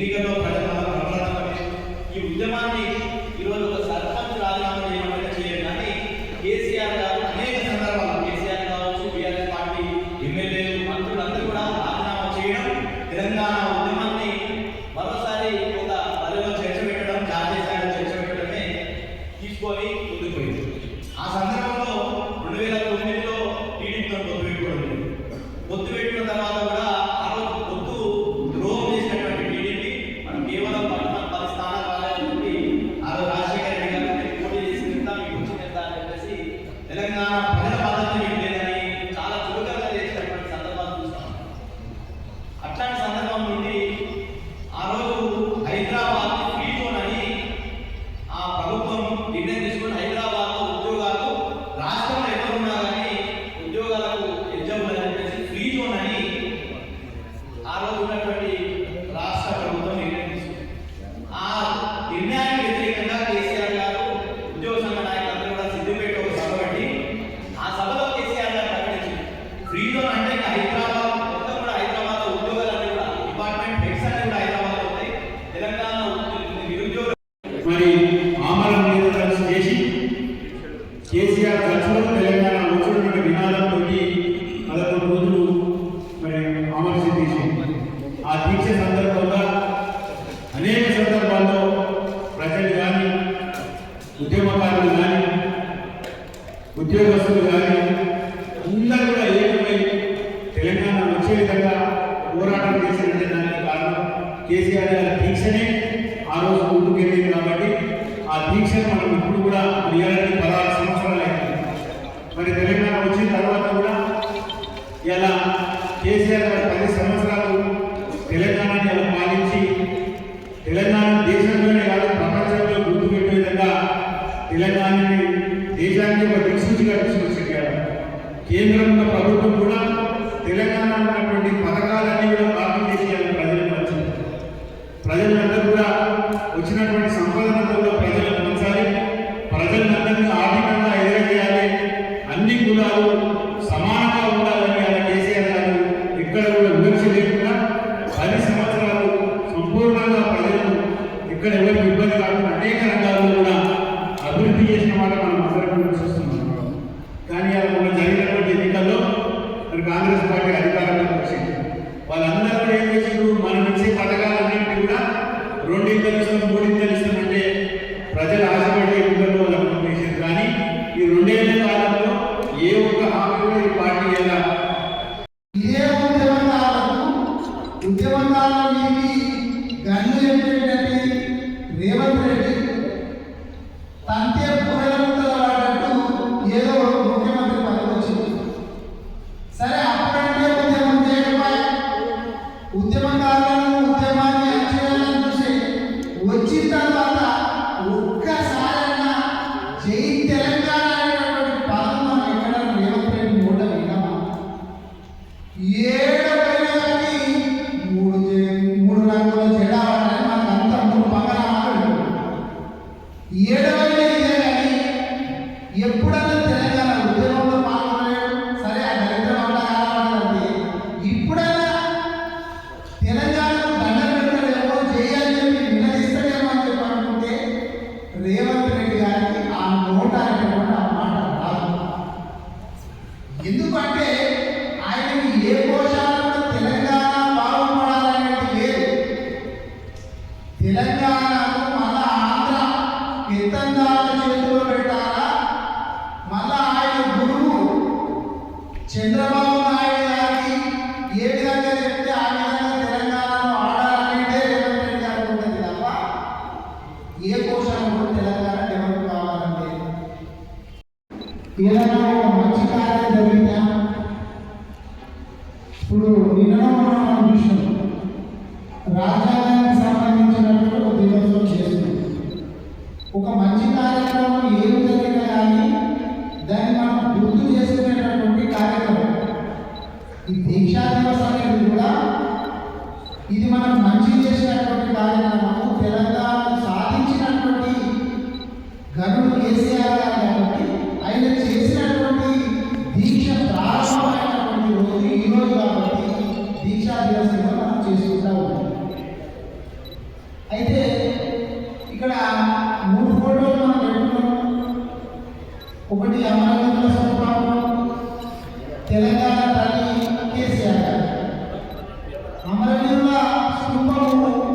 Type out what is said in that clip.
ఎన్నికల్లో ప్రజలు ఈ ఉద్యమాన్ని ఈరోజు ఒక సర్పంచ్ రాజీనామా చేయడం చేయాలి కానీ కేసీఆర్ గారు అనేక సందర్భాలు కేసీఆర్ కావచ్చు బీఆర్ఎస్ పార్టీ ఎమ్మెల్యేలు మంత్రులందరూ కూడా రాజీనామా చేయడం తెలంగాణ ఉద్యమాన్ని మరోసారి ఒక పదవిలో చేర్చబెట్టడం జాతీయ స్థాయిలో చేర్చబెట్టడమే తీసుకొని ముందుకు ఆ సందర్భంలో రెండు వేల తొమ్మిదిలో టీడీపీతో పొత్తు పెట్టుకోవడం పొత్తు తెలంగాణ ప్రజల కేసీఆర్ ఖర్చులో తెలంగాణ వచ్చుడున్న వినాదంతో పదకొండు రోజులు మరి అమలు చేసి ఆ దీక్ష సందర్భంగా అనేక సందర్భాల్లో ప్రజలు కానీ ఉద్యమకారులు కానీ ఉద్యోగస్తులు కానీ అందరూ కూడా ఏకమై తెలంగాణ వచ్చే విధంగా చేయాలి గారి దీక్షనే ఆ రోజు ముందుకెళ్ళింది కాబట్టి ఆ దీక్షను మనం ఇప్పుడు కూడా రియాలిటీ పదహారు సంవత్సరాలు అయింది. మరి తెలంగాణ వచ్చిన తర్వాత కూడా ఇలా కేసీఆర్ గారు పది సంవత్సరాలు తెలంగాణని ఇలా పాలించి తెలంగాణ దేశంలోనే కాదు ప్రపంచంలో గుర్తుపెట్టే విధంగా తెలంగాణని దేశానికి ఒక దిక్సూచిగా తీసుకొచ్చారు కేంద్రంలో ప్రభుత్వం కూడా తెలంగాణ ఉన్నటువంటి పథకాలను కూడా వచ్చినటువంటి సంపదనంతా ప్రజలకు పంచాలి ప్రజలందరినీ ఆర్థికంగా ఎదురయ్యాలి అన్ని కులాలు సమానంగా ఉండాలని ఆయన కేసీఆర్ గారు ఇక్కడ కూడా విమర్శ లేకుండా పది సంవత్సరాలు సంపూర్ణంగా ప్రజలు ఇక్కడ ఎవరికి ఇబ్బంది కాకుండా అనేక రంగాల్లో కూడా అభివృద్ధి చేసిన మాట మనం అందరం కూడా చూస్తున్నాం. కానీ అలా మొన్న జరిగినటువంటి ఎన్నికల్లో మరి కాంగ్రెస్ పార్టీ అధికారంలోకి వచ్చింది. వాళ్ళందరూ కూడా ఏం చేసిండ్రు? మనం ఇచ్చే పథకాలన్నింటినీ కూడా రెండింతలు ఇస్తాం మూడింతలు ఇస్తామంటే ప్రజలు ఆశపడే ఉండటం వాళ్ళు కానీ ఈ రెండేళ్ళ కాలం చంద్రబాబు నాయుడు గారికి ఏ విధంగా చెప్తే ఆ విధంగా తెలంగాణను ఆడాలనేదే రేవంత్ రెడ్డి గారికి ఉంటుంది తప్ప ఏ కోశాలను కూడా తెలంగాణ డెవలప్ కావాలంటే. ఏదైనా దీక్షా మనం చేసుకుంటా ఉంటాం అయితే ఇక్కడ మూడు ఫోటోలు మనం పెట్టుకున్నాం ఒకటి అమరవీరుల స్వరూపం తెలంగాణ తల్లి కేసీఆర్ అమరవీరుల స్థూపము